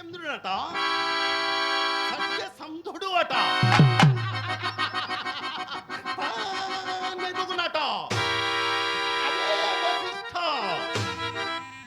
హరిశ్చంద్రుడట సత్యసంధుడు అట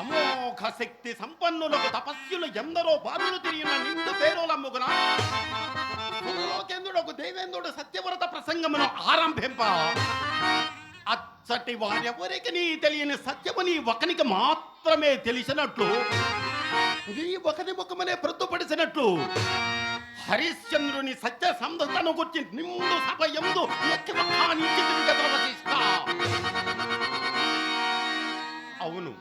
అమోఘ శక్తి సంపన్నులకు తపస్సులు ఎందరో బాధలు తిరిగిన నిండు పేరోలమ్ముగున లోకేంద్రుడు దేవేంద్రుడు సత్యవ్రత ప్రసంగమును ఆరంభింప. అచ్చటి వారెవరికి నీ తెలియని సత్యము నీ ఒకనికి మాత్రమే తెలిసినట్లు ఈ ఒకరి ముఖమనే ప్రొద్దుపడిసినట్లు హరిశ్చంద్రుని సత్య సంధతను గుర్చి నిండు సభ ఎందు అవును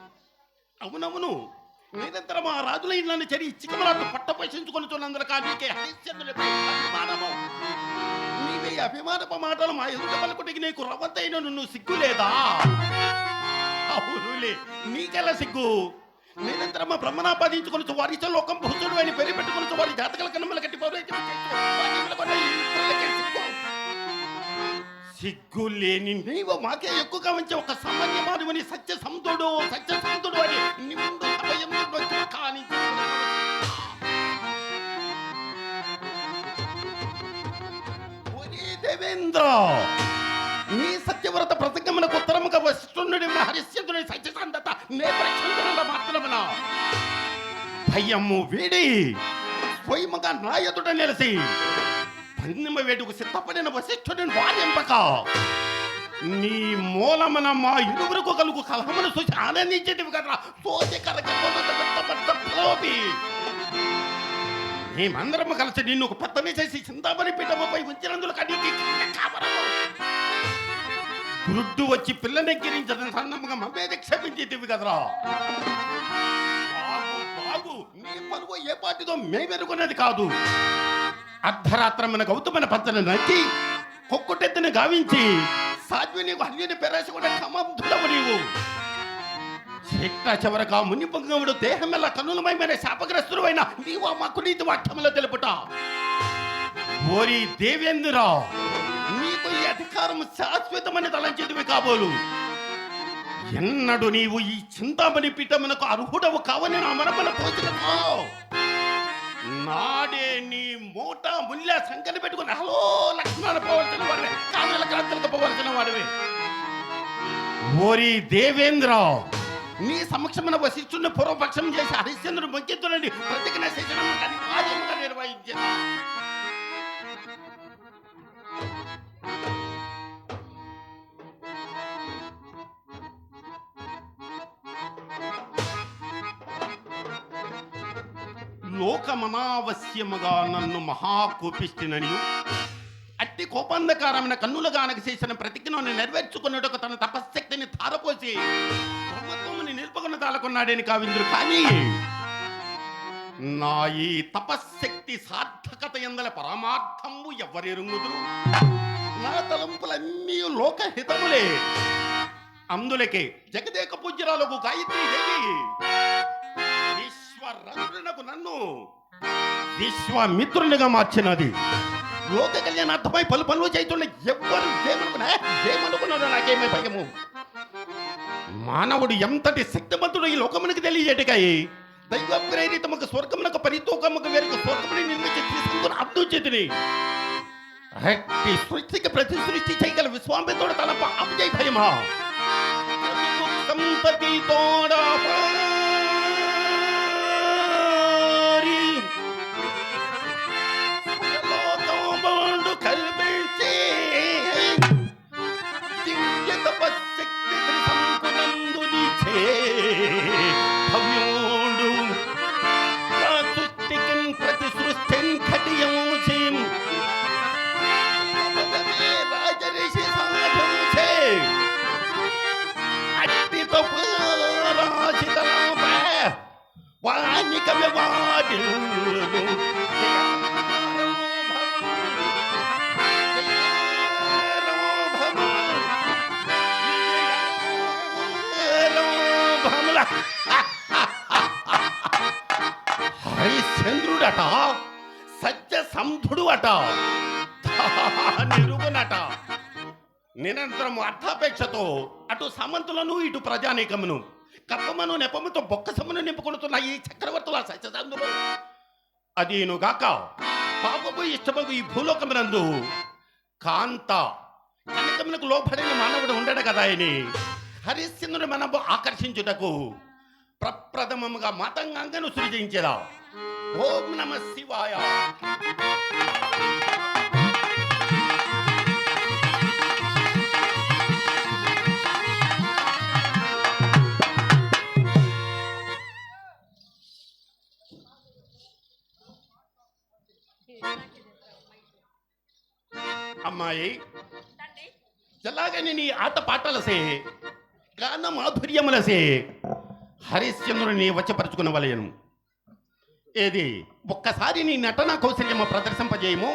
అవునవును. నిరంతరం ఆ రాజుల ఇళ్ళని చెరి చిక్కమరాలు పట్ట పోషించుకొని కానీ హరిశ్చంద్రునిపై అభిమానము. నీవే అభిమానప మాటలు మా ఎదుట పలుకుటికి నీకు రవ్వతైన నువ్వు సిగ్గు లేదా అవునులే నీకెలా సిగ్గు? నిరంతరం బ్రహ్మనాపాదించుకొని వారితో లోకం భూతుడు అని పేరు పెట్టుకుని వారి జాతకాల కన్నమ్మల కట్టి సిగ్గు. లేని నీవు మాకే ఎక్కువగా ఉంచే ఒక సామాన్య మానవుని సత్య సంతుడు సత్య సంతుడు అని నిండు సమయంలో కానీ దేవేంద్ర నీ సత్యవ్రత ప్రతిగమనకు ఉత్తరముగా వస్తున్నది హరిశ్చంద్రుని సత్యసంధత నే మాత్రమున భయము వీడి స్వయముగా నా ఎదుట నిలిసి పన్నెమ వేటుకు సిద్ధపడిన వశిష్ఠుడిని వారింపక నీ మూలమున మా ఇరువురకు కలుగు కలహమును చూసి ఆనందించేటివి కదా సోచి కరగ మేమందరము కలిసి నిన్ను ఒక పెద్దని చేసి చింతామణి పీఠముపై ఉంచినందుకు కడిగి కావరము. వృద్ధు వచ్చి పిల్లనెక్కిరించడం సన్నముగా మమ్మేది క్షమించేటివి కదరా. బాబు నీ పరువు ఏ పాటిదో మేమెరుగున్నది కాదు. అర్ధరాత్రమున గౌతమన పంచను నచ్చి కొక్కుటెత్తుని గావించి సాధ్వి నీకు అన్యుని పెరాసి కూడా కమంధుడవు నీవు. చిట్ట చివరగా ముని పొంగముడు దేహమెల్ల కన్నులమైన శాపగ్రస్తుడు నీవు మాకు మక్కునీతి వాక్యములో తెలుపుట. ఓరి దేవేంద్ర అధికారం శాశ్వతమని తలంచేదివి కాబోలు. ఎన్నడు నీవు ఈ చింతామణి పీఠమునకు అర్హుడవు కావని నా మనమున పోతున్నదో నాడే నీ మూట ముల్య సంకని పెట్టుకుని హలో లక్ష్మణ పోవలసిన వాడివే కానుల క్రాంతులకు పోవలసిన వాడివే. ఓరి దేవేంద్ర నీ సమక్షమున వశిష్ఠుని పూర్వపక్షం చేసి హరిశ్చంద్రుడు ముఖ్యత్తులని ప్రతిజ్ఞ శిక్షణ అనివార్యముగా లోకమనావశ్యముగా నన్ను మహాకోపిస్తునని అట్టి కోపంధకారమైన కన్నుల గానక చేసిన ప్రతిజ్ఞను నెరవేర్చుకున్నట్టు తన తపశ్శక్తిని తారపోసి బ్రహ్మత్వముని నిలుపుకున్న తాలకున్నాడని కావిందుడు. కానీ నా ఈ తపశ్శక్తి సార్థకత ఎందల పరమార్థము ఎవరెరుగుదురు నా తలంపులన్నీ లోకహితములే. అందులకే జగదేక పూజ్యరాలకు గాయత్రి దేవి విశ్వరత్నకు నన్ను. విశ్వామిత్రునిగా మార్చినది. లోక కళ్యాణార్థమై పలు పనులు చేస్తుండే ఎవ్వరు ఏమనుకున్నా ఏమనుకున్నాడో నాకేమీ భయము. మానవుడు ఎంతటి శక్తిమంతుడు ఈ లోకమునికి తెలియజేటికై దైవ ప్రేరితముకు స్వర్గమునకు పరితూకముకు వేరుకు స్వర్గముని నిర్మించి తీసుకుని అర్థం చేతిని రెట్టి సృష్టికి ప్రతి సృష్టి చేయగల విశ్వామిత్రుడు తన అపజయ భయమా? సంపతి తోడా వాణికమే వాడిను హరిశ్చంద్రుడట సత్య సంధుడు అట నిరుగునట నిరంతరం అర్థాపేక్షతో అటు సమంతులను ఇటు ప్రజానీకమును కప్పమను నెపముతో బొక్కసమును నింపుకొనుతున్న ఈ చక్రవర్తుల సత్యసంధులు అదేను గాక పాపకు ఇష్టమగు ఈ భూలోకమునందు కాంత కనకమునకు లోపడిన మానవుడు ఉండడు కదా అని హరిశ్చంద్రుడు మనము ఆకర్షించుటకు ప్రప్రథమముగా మతంగంగను సృజించదా. ఓం నమ శివాయ. అమ్మాయి. ఎలాగని నీ ఆట పాటలసే గాన మాధుర్యములసే హరిశ్చంద్రుని వచ్చపరుచుకున్న వలయను ఏది? ఒక్కసారి నీ నటన కౌశల్యము ప్రదర్శింపజేయము.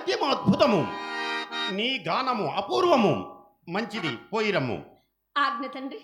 నాట్యము అద్భుతము. నీ గానము అపూర్వము. మంచిది పోయిరమ్ము ఆజ్ఞ తండ్రి.